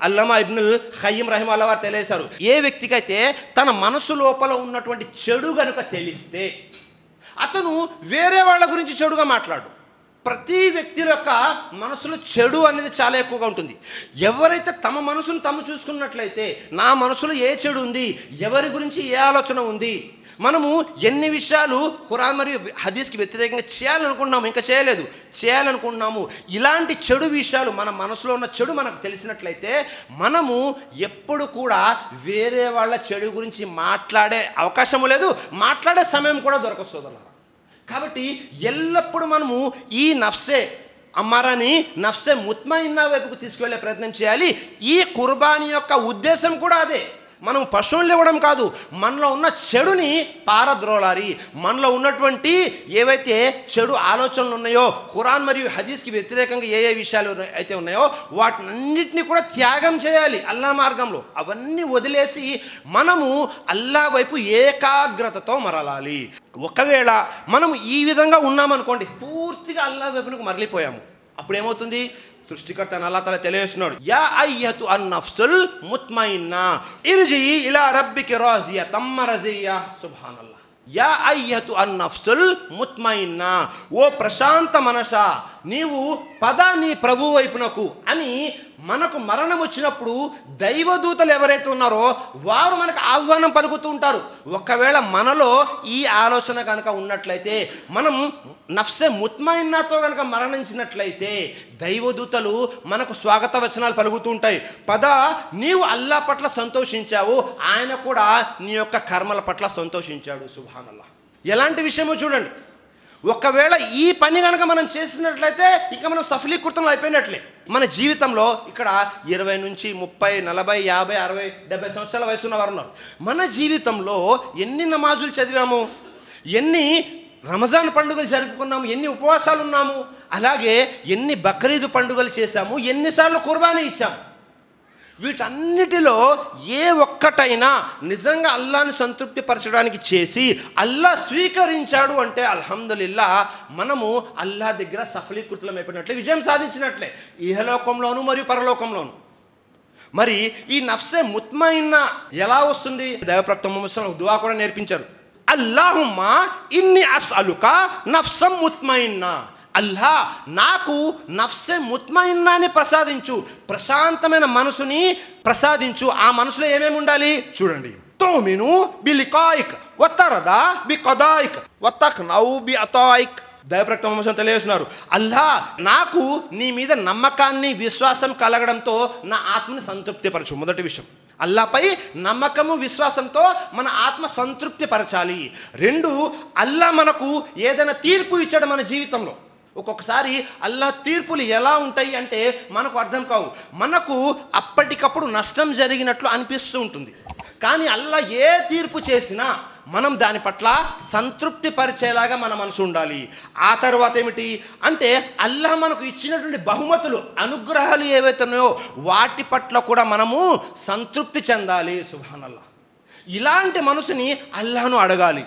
అల్లమా ఇబ్నుల్ ఖయ్యం రహిమల్లా వారు తెలియజేశారు. ఏ వ్యక్తికైతే తన మనసు లోపల ఉన్నటువంటి చెడు గనుక తెలిస్తే అతను వేరే వాళ్ళ గురించి చెడుగా మాట్లాడు. ప్రతి వ్యక్తి యొక్క మనసులో చెడు అనేది చాలా ఎక్కువగా ఉంటుంది. ఎవరైతే తమ మనసును తమ చూసుకున్నట్లయితే నా మనసులో ఏ చెడు ఉంది? ఎవరి గురించి ఏ ఆలోచన ఉంది? మనము ఎన్ని విషయాలు ఖురాన్ మరియు హదీస్కి వ్యతిరేకంగా చేయాలనుకుంటున్నాము? ఇంకా చేయలేదు. చేయాలనుకుంటున్నాము. ఇలాంటి చెడు విషయాలు మన మనసులో ఉన్న చెడు మనకు తెలిసినట్లయితే మనము ఎప్పుడు కూడా వేరే వాళ్ళ చెడు గురించి మాట్లాడే అవకాశము లేదు. మాట్లాడే సమయం కూడా దొరకస్తుంది కాబట్టి ఎల్లప్పుడూ మనము ఈ నఫ్సే అమ్మారాని నఫ్సే ముత్మైనా వైపుకు తీసుకువెళ్ళే ప్రయత్నం చేయాలి. ఈ కుర్బానీ యొక్క ఉద్దేశం కూడా అదే. మనం పశువులు ఇవ్వడం కాదు మనలో ఉన్న చెడుని పారద్రోలాలి. మనలో ఉన్నటువంటి ఏవైతే చెడు ఆలోచనలు ఉన్నాయో ఖురాన్ మరియు హదీస్కి వ్యతిరేకంగా ఏ ఏ విషయాలు అయితే ఉన్నాయో వాటినన్నిటిని కూడా త్యాగం చేయాలి అల్లా మార్గంలో. అవన్నీ వదిలేసి మనము అల్లా వైపు ఏకాగ్రతతో మరలాలి. ఒకవేళ మనము ఈ విధంగా ఉన్నామనుకోండి పూర్తిగా అల్లా వైపునకు మరలిపోయాము. అప్పుడు ఏమవుతుంది సృష్టికర్త అని అల్లా తల తెలియస్తున్నాడు యా అయ్యతు అన్ నఫ్సుల్ ముత్మైనా ఇర్జి ఇలా రబ్బికి రాజియా తమ్మ రజియా సుభానల్లా. యా అయ్యతు అన్నఫ్సుల్ నఫ్సుల్ ఓ ప్రశాంత మనస నీవు పద నీ ప్రభు వైపునకు అని మనకు మరణం వచ్చినప్పుడు దైవదూతలు ఎవరైతే ఉన్నారో వారు మనకు ఆహ్వానం పలుకుతూ ఉంటారు. ఒకవేళ మనలో ఈ ఆలోచన కనుక ఉన్నట్లయితే మనం నఫ్సే ముత్మైనాతో కనుక మరణించినట్లయితే దైవదూతలు మనకు స్వాగత వచనాలు పలుకుతూ ఉంటాయి. పద నీవు అల్లా పట్ల సంతోషించావు ఆయన కూడా నీ యొక్క కర్మల పట్ల సంతోషించాడు. సుభానల్లా. ఎలాంటి విషయమో చూడండి. ఒకవేళ ఈ పని కనుక మనం చేసినట్లయితే ఇక మనం సఫలీకృతంలో అయిపోయినట్లే. మన జీవితంలో ఇక్కడ ఇరవై నుంచి ముప్పై నలభై యాభై అరవై డెబ్బై సంవత్సరాల వయసు ఉన్న వారు ఉన్నారు మన జీవితంలో ఎన్ని నమాజులు చదివాము? ఎన్ని రంజాన్ పండుగలు జరుపుకున్నాము? ఎన్ని ఉపవాసాలు ఉన్నాము? అలాగే ఎన్ని బక్రీదు పండుగలు చేశాము? ఎన్నిసార్లు కుర్బానీ ఇచ్చాము? వీటన్నిటిలో ఏ ఒక్కటైనా నిజంగా అల్లాని సంతృప్తిపరచడానికి చేసి అల్లా స్వీకరించాడు అంటే అల్హమ్దుల్లా మనము అల్లా దగ్గర సఫలీకృతులం అయిపోయినట్లే విజయం సాధించినట్లే ఇహలోకంలోను మరియు పరలోకంలోను. మరి ఈ నఫ్సే ముత్మైన ఎలా వస్తుంది? దైవప్రక్త ముస్లిం దువా కూడా నేర్పించారు. అల్లాహుమ్మా ఇన్ని అస్అలుక నఫ్సం ముత్మైన్నా అల్లా నాకు నఫ్సే ముత్మైన్నాని ప్రసాదించు. ప్రశాంతమైన మనసుని ప్రసాదించు. ఆ మనసులో ఏమేమి ఉండాలి? చూడండి. తోమిను బి లికాయిక్ వత్తరదా బి కదాయిక్ వత్తక్ నౌ బి అతాయిక్ దయప్రక్త వంశం తెలియజేస్తున్నారు. అల్లా నాకు నీ మీద నమ్మకాన్ని విశ్వాసం కలగడంతో నా ఆత్మని సంతృప్తిపరచు. మొదటి విషయం. అల్లాపై నమ్మకము విశ్వాసంతో మన ఆత్మ సంతృప్తి పరచాలి రెండు అల్లా మనకు ఏదైనా తీర్పు ఇచ్చాడు మన జీవితంలో. ఒక్కొక్కసారి అల్లా తీర్పులు ఎలా ఉంటాయి అంటే మనకు అర్థం కావు. మనకు అప్పటికప్పుడు నష్టం జరిగినట్లు అనిపిస్తూ ఉంటుంది. కానీ అల్లా ఏ తీర్పు చేసినా మనం దాని పట్ల సంతృప్తి పరిచేలాగా మన మనసు ఉండాలి. ఆ తర్వాత ఏమిటి? అంటే అల్లాహ్ మనకు ఇచ్చినటువంటి బహుమతులు అనుగ్రహాలు ఏవైతే ఉన్నాయో వాటి పట్ల కూడా మనము సంతృప్తి చెందాలి. సుభానల్లా. ఇలాంటి మనసుని అల్లాహను అడగాలి.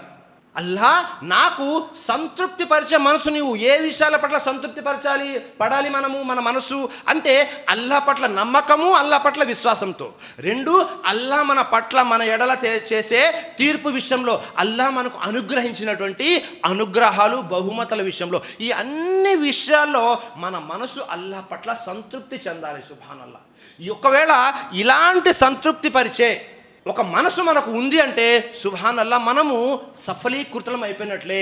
అల్లా నాకు సంతృప్తి పరిచే మనసు నీవు. ఏ విషయాల పట్ల సంతృప్తి పరచాలి పడాలి మనము మన మనసు? అంటే అల్లా పట్ల నమ్మకము అల్లా పట్ల విశ్వాసంతో. రెండు అల్లా మన పట్ల మన ఎడల చేసే తీర్పు విషయంలో అల్లా మనకు అనుగ్రహించినటువంటి అనుగ్రహాలు బహుమతుల విషయంలో. ఈ అన్ని విషయాల్లో మన మనసు అల్లా పట్ల సంతృప్తి చెందాలి సుభానల్లా. ఒకవేళ ఇలాంటి సంతృప్తి పరిచే ఒక మనసు మనకు ఉంది అంటే సుభానల్లా మనము సఫలీకృతలం అయిపోయినట్లే.